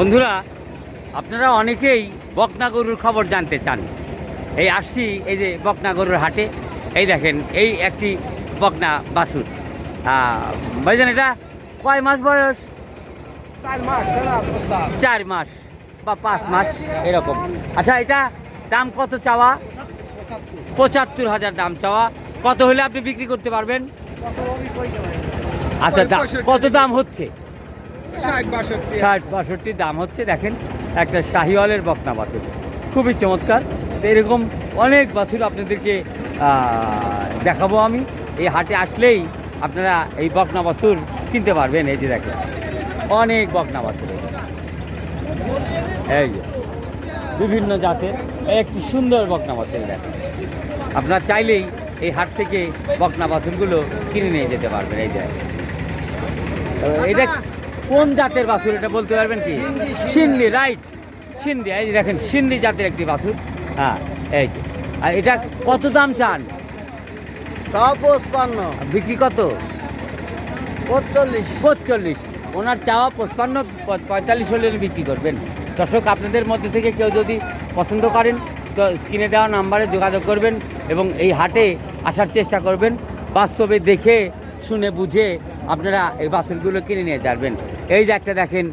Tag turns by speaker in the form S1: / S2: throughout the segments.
S1: বন্ধুরা আপনারা অনেকেই বকনা গরুর খবর জানতে চান। এই আসছি এই যে বকনা গরুর হাটে। এই দেখেন এই একটি বকনা বাছুর। আহ, ভাইজান এটা কয় মাস বয়স?
S2: চার মাস
S1: বা পাঁচ মাস এরকম। আচ্ছা এটা দাম কত চাওয়া?
S2: পঁচাত্তর
S1: হাজার দাম চাওয়া। কত হলে আপনি বিক্রি করতে পারবেন? আচ্ছা কত দাম হচ্ছে?
S2: ষাট বাষট্টি।
S1: ষাট বাষট্টি দাম হচ্ছে দেখেন একটা শাহিওয়ালের বকনা বাছুর। খুবই চমৎকার। তো এরকম অনেক বাছুর আপনাদেরকে দেখাবো আমি। এই হাটে আসলেই আপনারা এই বকনা বাছুর কিনতে পারবেন। এই যে দেখেন অনেক বকনা বাছুর। এই যে বিভিন্ন জাতের একটি সুন্দর বকনা বাছুর দেখেন। আপনারা চাইলেই এই হাট থেকে বকনা বাছুরগুলো কিনে নিয়ে যেতে পারবেন। এই যে তো এটা কোন জাতের বাছুর এটা বলতে পারবেন কি? সিন্ধি রাইট সিন্ধি এই দেখেন সিন্ধি জাতের একটি বাছুর। হ্যাঁ এই যে। আর এটা কত দাম চান?
S2: পঁচপান্ন।
S1: বিক্রি কত?
S2: পঁচল্লিশ।
S1: পঁচল্লিশ। ওনার চাওয়া পঁচপান্ন পঁয়তাল্লিশ হলে বিক্রি করবেন। দর্শক আপনাদের মধ্যে থেকে কেউ যদি পছন্দ করেন তো স্ক্রিনে দেওয়া নাম্বারে যোগাযোগ করবেন এবং এই হাটে আসার চেষ্টা করবেন। বাস্তবে দেখে শুনে বুঝে আপনারা এই বাছুরগুলো কিনে নিয়ে যাবেন। এই যে একটা দেখেন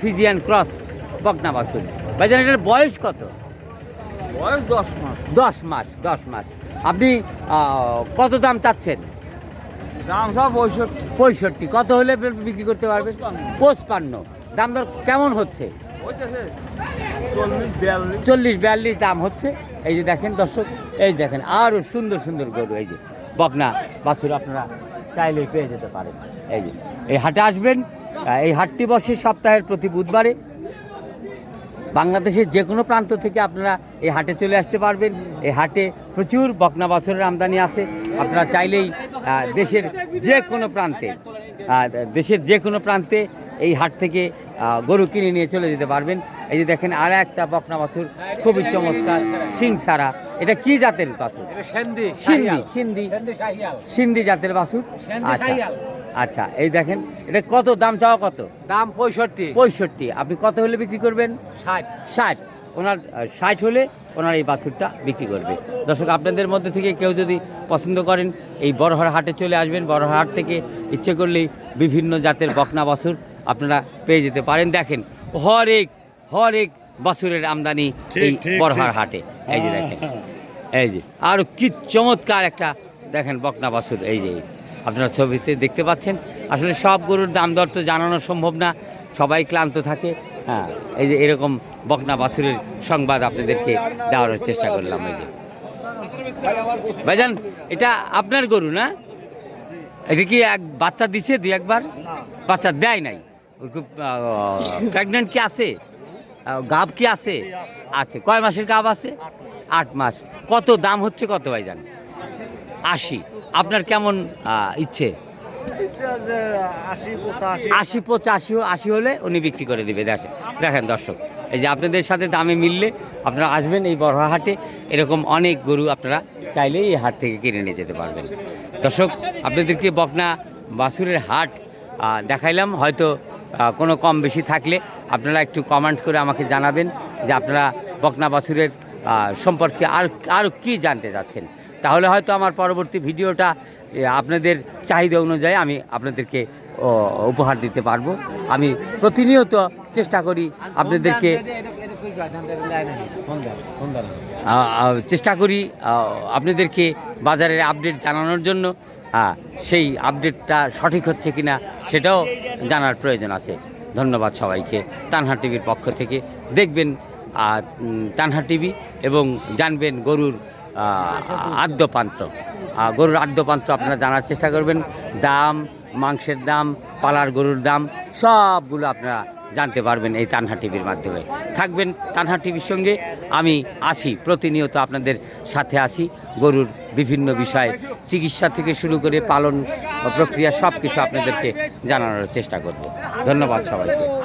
S1: ফিজিয়ান ক্রস বকনা বাছুর। ভাইজান এটার বয়স কত?
S2: বয়স দশ মাস।
S1: দশ মাস দশ মাস। আপনি কত দাম চাচ্ছেন?
S2: দাম সব পঁয়ষট্টি।
S1: পঁয়ষট্টি। কত হলে বিক্রি করতে পারবেন? পঁচপান্ন। দাম দর কেমন হচ্ছে?
S2: চল্লিশ বিয়াল্লিশ।
S1: দাম হচ্ছে। এই যে দেখেন দর্শক এই দেখেন আরও সুন্দর সুন্দর গরু। এই যে বকনা বাছুর আপনারা চাইলেই পেয়ে যেতে পারেন। এই যে, এই হাটে আসবেন এই হাটটি বসে সপ্তাহের প্রতি বুধবারে। বাংলাদেশের যে কোনো প্রান্ত থেকে আপনারা এই হাটে চলে আসতে পারবেন। এই হাটে প্রচুর বকনা বছরের আমদানি আছে। আপনারা চাইলেই দেশের যে কোনো প্রান্তে দেশের যে কোনো প্রান্তে এই হাট থেকে গরু কিনে নিয়ে চলে যেতে পারবেন। এই যে দেখেন আর একটা বকনা বছর খুবই চমৎকার সিং সারা। এটা কি জাতের বাছুর? সিন্ধি সিন্ধি সিন্ধি। জাতের বাছুর? আচ্ছা। আচ্ছা এই দেখেন এটা কত দাম চাওয়া কত?
S2: দাম পঁয়ষট্টি।
S1: পঁয়ষট্টি। আপনি কত হলে বিক্রি করবেন?
S2: ষাট।
S1: ষাট। ওনার ষাট হলে ওনার এই বাছুরটা বিক্রি করবে। দর্শক আপনাদের মধ্যে থেকে কেউ যদি পছন্দ করেন এই বড়হার হাটে চলে আসবেন। বড়হার হাট থেকে ইচ্ছে করলেই বিভিন্ন জাতের বকনা বাছুর আপনারা পেয়ে যেতে পারেন। দেখেন হরেক হরেক বাছুরের আমদানি এই বড়হার হাটে। এই যে দেখেন। এই যে আর কি চমৎকার একটা দেখেন বকনা বাছুর। এই যে আপনারা ছবিতে দেখতে পাচ্ছেন। আসলে সব গরুর দাম দর তো জানানো সম্ভব না। সবাই ক্লান্ত থাকে। হ্যাঁ এই যে এরকম বকনা বাছুরের সংবাদ আপনাদেরকে দেওয়ার চেষ্টা করলাম। এই যে। ভাইজান এটা আপনার গরু না? এটা কি এক বাচ্চা দিছে দুই একবার? বাচ্চা দেয় নাই? প্রেগনেন্ট কি আছে? গাব কি আছে? আছে। কয় মাসের গাব আছে? আট মাস। কত দাম হচ্ছে কত ভাইজান আশি। আপনার কেমন ইচ্ছে?
S2: আশি পঁচাশি,
S1: আশি হলে উনি বিক্রি করে দেবে। দেখেন দেখেন দর্শক, এই যে আপনাদের সাথে দামে মিললে আপনারা আসবেন এই বড় হাটে। এরকম অনেক গরু আপনারা চাইলেই এই হাট থেকে কিনে নিয়ে যেতে পারবেন। দর্শক, আপনাদেরকে বকনা বাছুরের হাট দেখাইলাম। হয়তো কোনো কম বেশি থাকলে আপনারা একটু কমেন্ট করে আমাকে জানাবেন যে আপনারা বকনা বাছুরের সম্পর্কে আর আরও কী জানতে চাচ্ছেন। তাহলে হয়তো আমার পরবর্তী ভিডিওটা আপনাদের চাহিদা অনুযায়ী আমি আপনাদেরকে উপহার দিতে পারব। আমি প্রতিনিয়ত চেষ্টা করি আপনাদেরকে চেষ্টা করি আপনাদেরকে বাজারের আপডেট জানানোর জন্য। সেই আপডেটটা সঠিক হচ্ছে কি না সেটাও জানার প্রয়োজন আছে। ধন্যবাদ সবাইকে। তানহা টিভির পক্ষ থেকে দেখবেন তানহা টিভি এবং জানবেন গরুর আদ্যপান্ত। গরুর আদ্যপান্ত আপনারা জানার চেষ্টা করবেন। দাম, মাংসের দাম, পালার গরুর দাম, সবগুলো আপনারা জানতে পারবেন এই তানহা টিভির মাধ্যমে। থাকবেন তানহা টিভির সঙ্গে, আমি আসি, প্রতিনিয়ত আপনাদের সাথে আসি, গরুর বিভিন্ন বিষয়ে, চিকিৎসা থেকে শুরু করে পালন প্রক্রিয়া সব কিছু আপনাদেরকে জানানোর চেষ্টা করব। ধন্যবাদ সবাইকে।